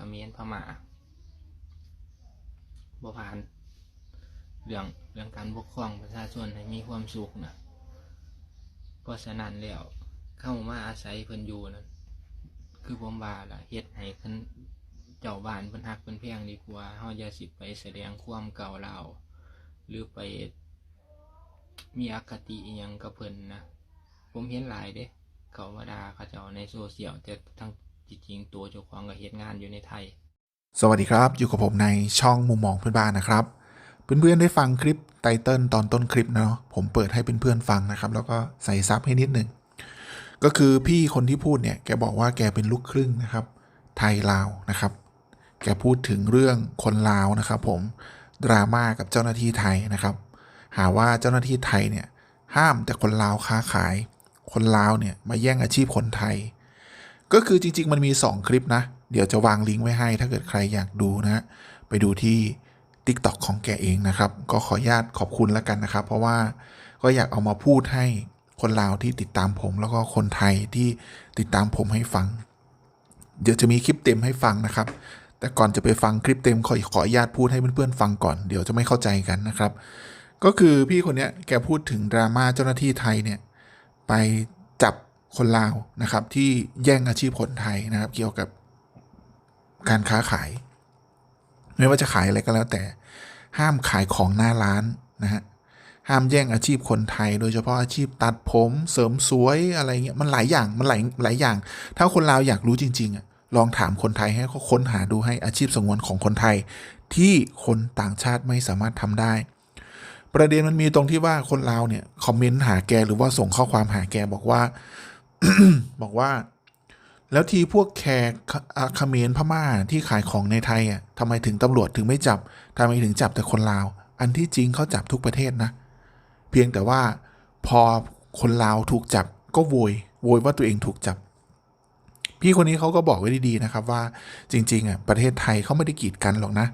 ขมรพม่าบ่ผ่าน เรื่องเรื่องการปกครองประชาชนให้มีความสุขนะเพราะฉะนั้นแล้วเข้ามาอาศัยเพิ่นอยู่นั่นคือผมว่าล่ะเฮ็ดให้เพิ่นเจ้าบ้านเพิ่นฮักเพิ่นแพงดีกว่าเฮาอย่าสิไปแสดงความเก่าเราหรือไปมีอคติอยังกับเพิ่นนะผมเห็นหลายเด้ เขามาด่าเขาเจ้าในโซเชียลแต่ทั้ง จริงๆตัวเจ้าของก็เฮ็ดงานอยู่ในไทย สวัสดีครับ อยู่กับผมในช่องมุมมองเพื่อนบ้านนะครับ เพื่อนๆได้ฟังคลิปไตเติลตอนต้นคลิปเนาะผมเปิดให้เพื่อนๆฟังนะครับ แล้วก็ใส่ซับให้นิดหนึ่งก็คือพี่คนที่พูดเนี่ยแกบอกว่าแกเป็นลูกครึ่งนะครับ ไทยลาวนะครับ แกพูดถึงเรื่องคนลาวนะครับผมดราม่ากับเจ้าหน้าที่ไทยนะครับ หาว่าเจ้าหน้าที่ไทยเนี่ยห้ามแต่คนลาวค้าขาย คนลาวเนี่ยมาแย่งอาชีพคนไทย ก็คือจริง ๆ มันมี 2 คลิปนะ เดี๋ยวจะวางลิงก์ไว้ให้ ถ้าเกิดใครอยากดูนะ ไปดูที่ TikTok ของแกเองนะครับ ก็ขออนุญาตขอบคุณแล้วกันนะครับ เพราะว่าก็อยากเอามาพูดให้คนลาวที่ติดตามผม แล้วก็คนไทยที่ติดตามผมให้ฟัง เดี๋ยวจะมีคลิปเต็มให้ฟังนะครับ แต่ก่อนจะไปฟังคลิปเต็มขอขออนุญาตพูดให้เพื่อนๆฟังก่อน เดี๋ยวจะไม่เข้าใจกันนะครับ ก็คือพี่คนนี้แกพูดถึงดราม่าเจ้าหน้าที่ไทยเนี่ยไป คนลาวนะครับ ที่แย่งอาชีพคนไทยนะครับ เกี่ยวกับการค้าขาย ไม่ว่าจะขายอะไรก็แล้วแต่ ห้ามขายของหน้าร้านนะฮะห้ามแย่งอาชีพคนไทย โดยเฉพาะอาชีพตัดผมเสริมสวยอะไรเงี้ยมันหลายอย่างมันหลายหลายอย่าง ถ้าคนลาวอยากรู้จริงๆอะลองถามคนไทยให้เขาค้นหาดูให้อาชีพสงวนของคนไทย ที่คนต่างชาติไม่สามารถทำได้ ประเด็นมันมีตรงที่ว่าคนลาวเนี่ยคอมเมนต์หาแกหรือว่าส่งข้อความหาแกบอกว่า บอกว่า แล้วทีพวกแขกอ่าเขมรพม่าที่ขายของในไทยอะทำไมถึงตำรวจถึงไม่จับทำไมถึงจับแต่คนลาว อันที่จริงเขาจับทุกประเทศนะ เพียงแต่ว่าพอคนลาวถูกจับก็โวยโวยว่าตัวเองถูกจับ พี่คนนี้เขาก็บอกไว้ดีๆนะครับว่าจริงๆอะประเทศไทยเขาไม่ได้กีดกันหรอกนะ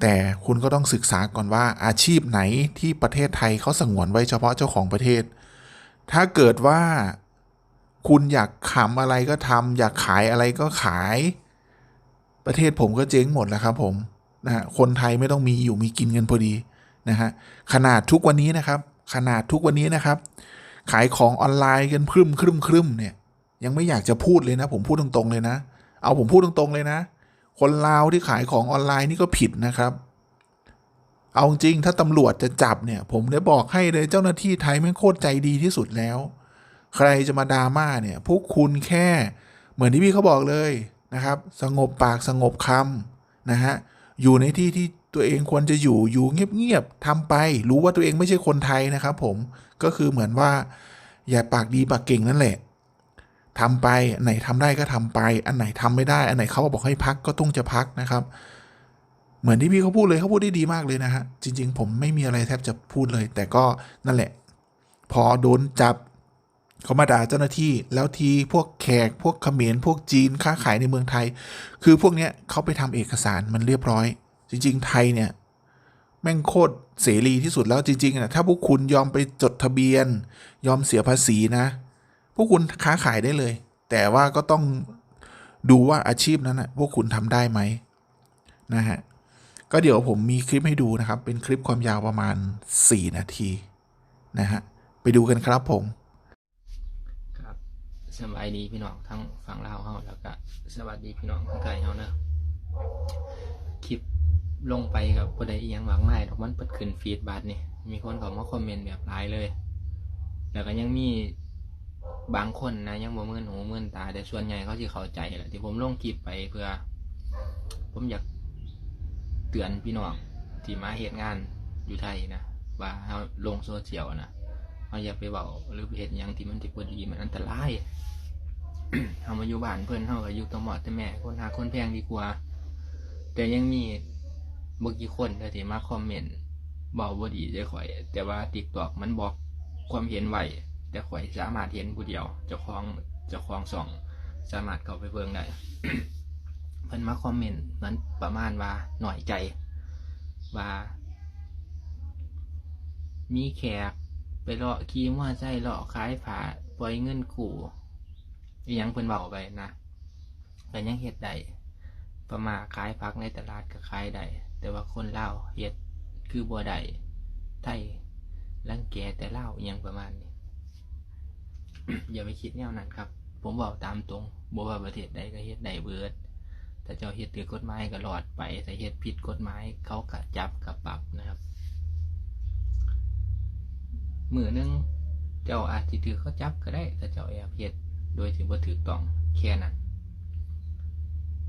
แต่คุณก็ต้องศึกษาก่อนว่าอาชีพไหนที่ประเทศไทยเขาสงวนไว้เฉพาะเจ้าของประเทศ ถ้าเกิดว่า คุณอยากขำอะไรก็ทำอยากขายอะไรก็ขาย ประเทศผมก็เจ๊งหมดแล้วครับผมนะฮะคนไทยไม่ต้องมีอยู่มีกินกันพอดีนะฮะขนาดทุกวันนี้นะครับ ขนาดทุกวันนี้นะครับ ขายของออนไลน์กันครึมครึมครึมเนี่ยยังไม่อยากจะพูดเลยนะ ผมพูดตรงๆเลยนะ เอาผมพูดตรงๆเลยนะ คนลาวที่ขายของออนไลน์นี่ก็ผิดนะครับ เอาจริงถ้าตำรวจจะจับเนี่ย ผมได้บอกให้เลยเจ้าหน้าที่ไทยแม่งโคตรใจดีที่สุดแล้ว ใครจะมาดราม่าเนี่ยพวกคุณแค่เหมือนที่พี่เขาบอกเลยนะครับ สงบปากสงบคำนะฮะอยู่ในที่ที่ตัวเองควรจะอยู่อยู่เงียบๆทำไป รู้ว่าตัวเองไม่ใช่คนไทยนะครับผมก็คือเหมือนว่า อย่าปากดีปากเก่งนั่นแหละทำไปอันไหนทำได้ก็ทำไป อันไหนทำไม่ได้ อันไหนเขาบอกให้พักก็ต้องจะพักนะครับ เหมือนที่พี่เขาพูดเลยเขาพูดได้ดีมากเลยนะฮะจริง ๆ ผมไม่มีอะไรแทบจะพูดเลย แต่ก็นั่นแหละ พอโดนจับ เขามาด่าเจ้าหน้าที่ แล้วทีพวกแขกพวกเขมรพวกจีนค้าขายในเมืองไทย คือพวกเนี้ยเขาไปทำเอกสารมันเรียบร้อย จริง ๆ ไทยเนี่ยแม่งโคตรเสรีที่สุดแล้วจริงๆนะถ้าพวกคุณยอมไปจดทะเบียน ยอมเสียภาษีนะ พวกคุณค้าขายได้เลย แต่ว่าก็ต้องดูว่าอาชีพนั้นนะพวกคุณทำได้ไหมนะฮะก็เดี๋ยวผมมีคลิปให้ดูนะครับ เป็นคลิปความยาวประมาณ 4 นาทีนะฮะไปดูกันครับผม สบายดีพี่น้องทั้งฝั่งลาวเฮาแล้วก็สวัสดีพี่น้องทั้งไทยเฮาเนอะคลิปลงไปกับบ่ได้อีหยังมากมายดอกมันเปิดขึ้นฟีดบัดนี่มีคนเขามาคอมเมนต์แบบหลายเลย แล้วก็ยังมีบางคนนะยังบ่มื่นหูมื่นตาแต่ส่วนใหญ่เขาสิเข้าใจแหละที่ผมลงคลิปไปเพื่อ ผมอยากเตือนพี่น้องที่มาเหตุงานอยู่ไทยนะว่าเฮาลงโซเชียลนะ เราอย่าไปเบาหรือไปเห็นอย่างที่มันที่พอดีมันอันตรายเฮามาอยู่บ้านเพื่อนเฮาก็อยู่ตัวหมอดแต่แม่คนหาคนแพงดีกว่า แต่ยังมีบางกี่คนเด้อที่มาคอมเมนต์เบาบ่าดีได้ข่อย แต่ว่าติ๊กตอกมันบอกความเห็นไว้แต่ข่อยสามารถเห็นผู้เดียวเจ้าของเจ้าของสองสามารถเข้าไปเบิ่งได้เพิ่นมาคอมเมนต์เหมือนประมาณว่าหน่อยใจว่ามีแขก ไปเลาะขี่มอไซค์เลาะขายผ้าปล่อยเงินกู้อีหยังเพิ่นเว้าไปนะแต่ยังเฮ็ดได้ประมาขายพักในตลาดก็ขายได้แต่ว่าคนเล่าเฮ็ดคือบัวได้ไทยรังแกแต่เล่าอหยังประมาณนี้ อย่าไปคิดแนวนั้นครับ ผมบอกตามตรงบ่ว่าประเทศใดก็เฮ็ดได้เบิดแต่เจ้าเฮ็ดถือกฎหมายก็รอดไปแต่เฮ็ดผิดกฎหมายเขาก็จับกับปรับนะครับ มือหนึงเจ้าอาจสิถือเขาจับก็ได้แต่เจ้าแอบเฮ็ดโดยที่บ่ถูกต้องแค่นั้น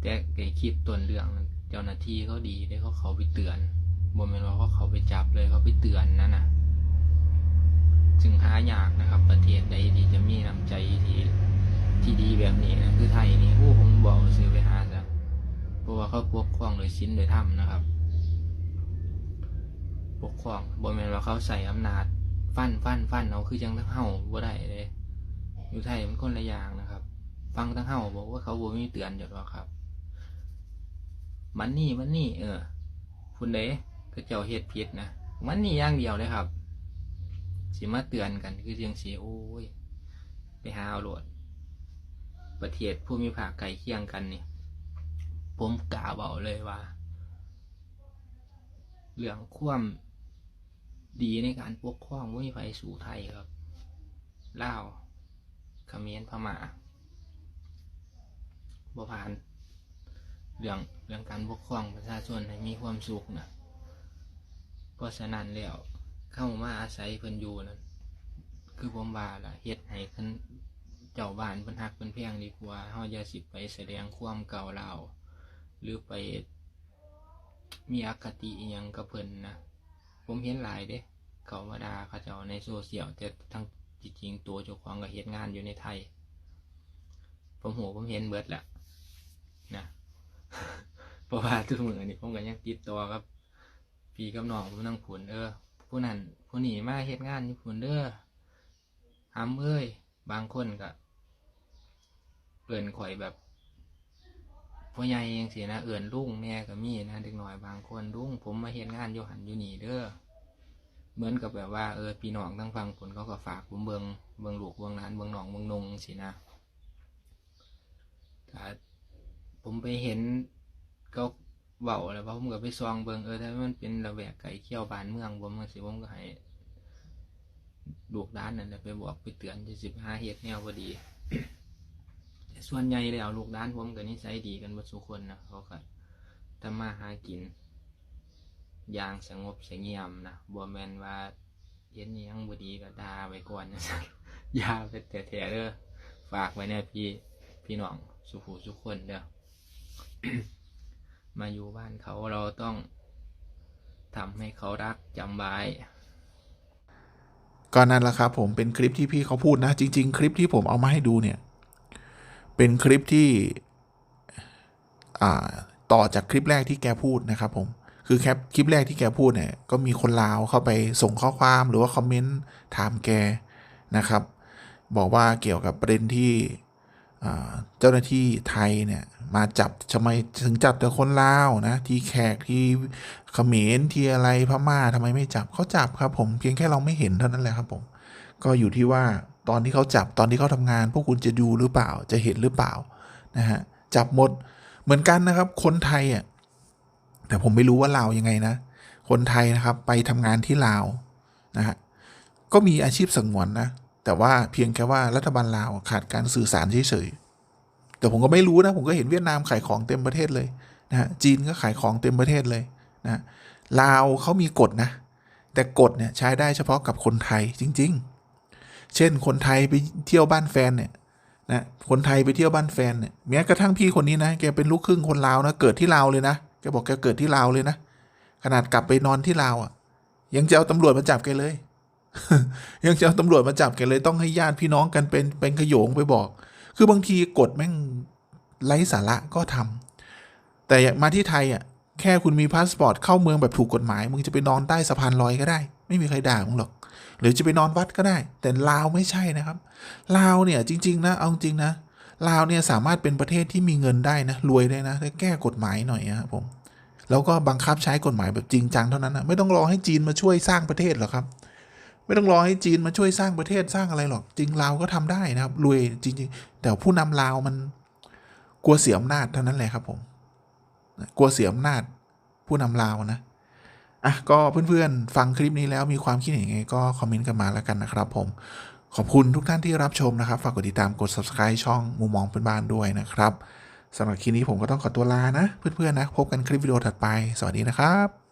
แต่ไอคลิปต้นเรื่องเจ้าหน้าที่เขาดีได้เขาเขาไปเตือนบ่แมนว่าเขาเขาไปจับเลยเขาไปเตือนนั่นน่ะจึงหายากนะครับ ประเทศใดที่จะมีน้ำใจที่ที่ดีแบบนี้นะคือไทยนี่โอ้ผมบอกซื้อไปหาซะเพราะว่าเขาปกครองโดยชิ้นโดยธรรมนะครับ ปกครองบ่แมนว่าเขาใส่อำนาจ ฟันฟันฟันเอาคือจังทั้งเฮาบ่ได้เลยอยู่ไทยมันคนละอย่างนะครับ ฟังทั้งเฮาบอกว่าเขาบ่มีเตือนอยู่หรอกครับ มันนี่มันนี่ เออคุณเด้ก็เจ้าเฮ็ดผิดนะมันนี่อย่างเดียวเลยครับสิมาเตือนกันคือจังสีโอ้ยไปหาเอาโหลด ประเทศผู้มีภาไก่เคียงกันนี่ผมกล่าวเบาเลยว่า เรื่องความ ดีในการปกครองไม่มีไฟสู่ไทยครับลาวเขมรพม่าบ่ผ่านเรื่องเรื่องการปกครองประชาชนให้มีความสุขนะเพราะฉะนั้นแล้วเข้ามาอาศัยเพิ่นอยู่นั่นคือผมว่าล่ะเฮ็ดให้เพิ่นเจ้าบ้านเพิ่นฮักเพิ่นเพียงดีกว่าเฮาอย่าสิไปแสดงความเก่าลาหรือไปมีอคติอยังกับเพิ่นนะ ผมเห็นหลายเด้ เขามาด่าเขาเจ้าในโซเชียลแต่ทั้งจริงๆตัวเจ้าของก็เฮ็ดงานอยู่ในไทย ผมโหผมเห็นเบิดแหละนะเพราะว่าทุกมือนี่ผมก็ยังติดต่อกับ พี่กับน้องผมนั่งผุนเออผู้นั้นผู้นี้มาเฮ็ดงานอยู่ผุนเด้อหำเอ้ยบางคนก็เอิ่นข่อยแบบ พ่อใหญ่ยังสินะเอิ่นลุงแน่ก็มีนะเด็กหน้อยบางคนลุงผมมาเฮ็ดงานอยู่หันอยู่นี่เด้อเหมือนกับแบบว่าเออพี่น้องทั้งฟังผลเขาก็ฝากผมเบิงเบิงลูกเบิงหลานเบิงหนองเบิงนงสินะถ้าผมไปเห็นก็เบาแล้วว่าผมก็ไปซองเบิงเออถ้ามันเป็นระแวกไก่เขี้ยวบานเมืองผมก็สิผมก็ให้ลูกด้านนั่นแหละไปบอกไปเตือนจะสิบห้าเฮ็ดแนวพอดี ส่วนใหญ่แล้วลูกด้านผมก็นิสัยดีกันหมดทุกคนนะเขาก็ทำมาหากิน อย่างสงบเสงี่ยมนะบัวแมนว่าเห็นอิหยังบดีก็ดาไว้ก่อนนะยาไปแต่แถเด้อฝากไว้เนี่ยพี่พี่น้องสุขูสุขคนเด้อมาอยู่บ้านเขาเราต้องทำให้เขารักจำไว้ก็นั่นแหละครับผมเป็นคลิปที่พี่เขาพูดนะ จริง ๆ คลิปที่ผมเอามาให้ดูเนี่ย เป็นคลิปที่ต่อจากคลิปแรกที่แกพูดนะครับผม คือแคปคลิปแรกที่แกพูดเนี่ย ก็มีคนลาวเข้าไปส่งข้อความหรือว่าคอมเมนต์ถามแกนะครับ บอกว่าเกี่ยวกับประเด็นที่เจ้าหน้าที่ไทยเนี่ย มาจับทำไมถึงจับแต่คนลาวนะ ที่แขกที่เขมรที่อะไรพม่าทำไมไม่จับเขาจับครับผมเพียงแค่เราไม่เห็นเท่านั้นแหละครับผม ก็อยู่ที่ว่า ตอนที่เขาจับตอนที่เขาทำงาน พวกคุณจะดูหรือเปล่าจะเห็นหรือเปล่านะฮะจับหมดเหมือนกันนะครับ คนไทยอะแต่ผมไม่รู้ว่าลาวยังไงนะ คนไทยนะครับไปทำงานที่ลาวนะฮะก็มีอาชีพสงวนนะ แต่ว่าเพียงแค่ว่ารัฐบาลลาวขาดการสื่อสารเฉยๆแต่ผมก็ไม่รู้นะ ผมก็เห็นเวียดนามขายของเต็มประเทศเลยนะฮะจีนก็ขายของเต็มประเทศเลยนะลาวเขามีกฎนะ แต่กฎเนี่ยใช้ได้เฉพาะกับคนไทยจริง ๆ เช่น คนไทยไปเที่ยวบ้านแฟนเนี่ยนะคนไทยไปเที่ยวบ้านแฟนเนี่ยแม้กระทั่งพี่คนนี้นะแกเป็นลูกครึ่งคนลาวนะเกิดที่ลาวเลยนะแกบอกแกเกิดที่ลาวเลยนะขนาดกลับไปนอนที่ลาวอะ ยังจะเอาตำรวจมาจับแกเลย ยังจะเอาตำรวจมาจับแกเลยต้องให้ญาติพี่น้องกันเป็นเป็นขโยงไปบอก คือบางทีกฎแม่งไร้สาระก็ทำแต่มาที่ไทยอะแค่คุณมีพาสปอร์ตเข้าเมืองแบบถูกกฎหมาย มึงจะไปนอนใต้สะพานลอยก็ได้ ไม่มีใครด่ามึงหรอก หรือจะไปนอนวัดก็ได้ แต่ลาวไม่ใช่นะครับลาวเนี่ยจริง ๆ นะเอาจริงนะลาวเนี่ยสามารถเป็นประเทศที่มีเงินได้นะรวยได้นะถ้าแก้กฎหมายหน่อยนะครับผมแล้วก็บังคับใช้กฎหมายแบบจริงจังเท่านั้นนะไม่ต้องรอให้จีนมาช่วยสร้างประเทศหรอกครับไม่ต้องรอให้จีนมาช่วยสร้างประเทศสร้างอะไรหรอก จริงลาวก็ทำได้นะครับรวยจริง ๆ แต่ผู้นำลาวมันกลัวเสียอำนาจเท่านั้นแหละครับผมกลัวเสียอำนาจผู้นำลาวนะ อะก็เพื่อนๆ ฟังคลิปนี้แล้วมีความคิดเห็นยังไงก็คอมเมนต์กันมาแล้วกันนะครับผมขอบคุณทุกท่านที่รับชมนะครับ ฝากกดติดตามกด subscribe ช่องมุมมองเพื่อนบ้านด้วยนะครับสำหรับคลิปนี้ผมก็ต้องขอตัวลานะ เพื่อนๆนะ พบกันคลิปวิดีโอถัดไป สวัสดีนะครับ